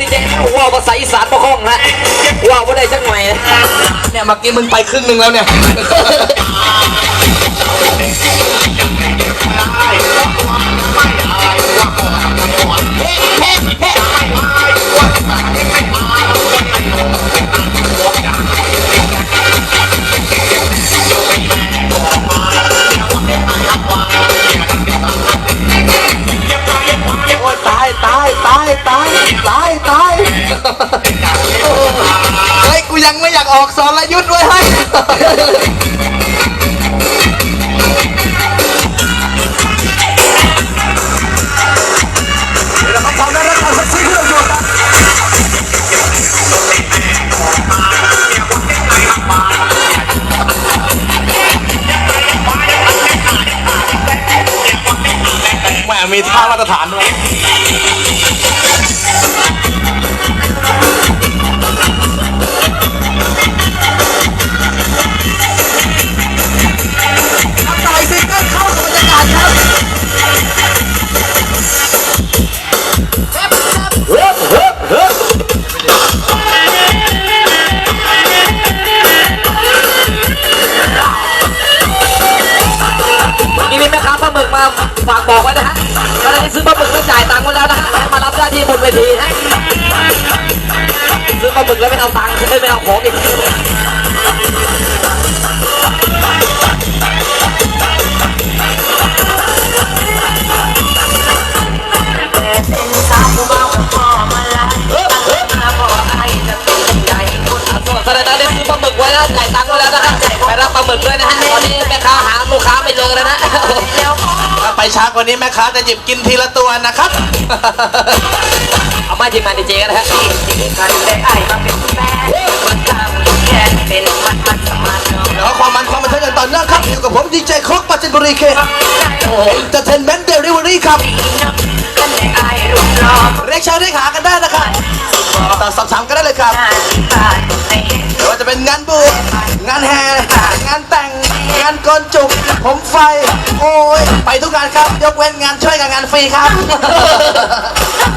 ดีเจว่าภาษาอีสานบ่คล่องนะว่าบ่ได้จักหน่อยเนี่ยเมื่อกี้มึงไปครึ่งหนึ่งแล้วเนี่ย ไม่อยากออกสอนระยุทธ์ไว้ให้แหมมีท่ามาตรฐานด้วย ฝากบอกไว้นะฮะก็ได้ซื้อปลาหมึกแล้วจ่ายตังค์ไว้แล้วนะฮะมารับหน้าที่บนเวทีนะซื้อปลาหมึกแล้วไม่เอาตังค์ไม่ไม่เอาของอีกใคนส่วนขณะนั้นได้ซื้อปลาหมึกไว้แล้วจ่ายตังค์ไว้แล้วนะครับไปรับปลาหมึกด้วยนะฮะตอนนี้แม่ค้าหาลูกค้าไม่เจอแล้วนะ ไปช้ากว่านี้แม่ค้าจะหยิบกินทีละตัวนะครับ เอามาทีมงานดีเจกันนะฮะกันได้ไอ้มาเป็นแม่คนตามแค่เป็นมันมันสมาธิเดี๋ยวความมันความบันเทิงกันต่อเนื่องครับอยู่กับผมดีเจครกปัจจินบุรีเคโอ้โหอินเตอร์เทนเมนต์เดลิเวอรี่ครับกันได้ไอ้รูปรอบเรียกชายเรียกหากันได้นะครับต่อสอบถามกันได้เลยครับงานที่บ้านให้ไม่ว่าจะเป็นงานบวชงานแห่งานแต่งงานกลจุก ผมไฟ โอ้ย ไปทุกงานครับ ยกเว้นงานช่วยกับงานฟรีครับ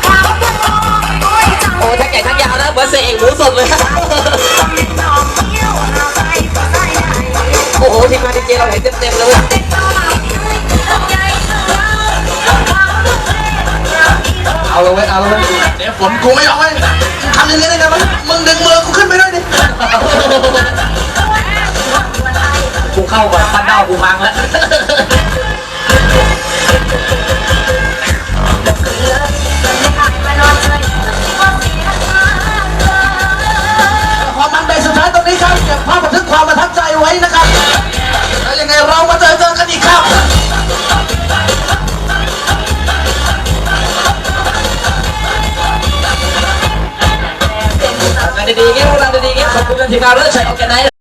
ข่าวจะรอโอ้ยจังโอ้ทั้งใหญ่ทั้งยาวนะเหมือนเสกเอกหมูสดเลยน้องเที่ยวเอาไปก็ได้โอ้โหทีมงานดีเจเราเห็นเต็มๆเลยเว้ยเอาเลยเว้ยเอาเลยเว้ยเดี๋ยวฝนกูไม่ยอมเว้ยทำอย่างนี้ได้ไงวะมึงดึงมือกูขึ้นไปด้วยดิ กูเข้าก่อนพันดาวกูพังแล้วความมันในสุดท้ายตรงนี้ครับเก็บภาพบันทึกความประทับใจไว้นะครับ แล้วยังไงเรามาเจอเจอกันอีกครับงานดีๆเงี้ยพวกเราดีๆเงี้ยขอบคุณทีมงานเลิศชัยออร์แกไนซ์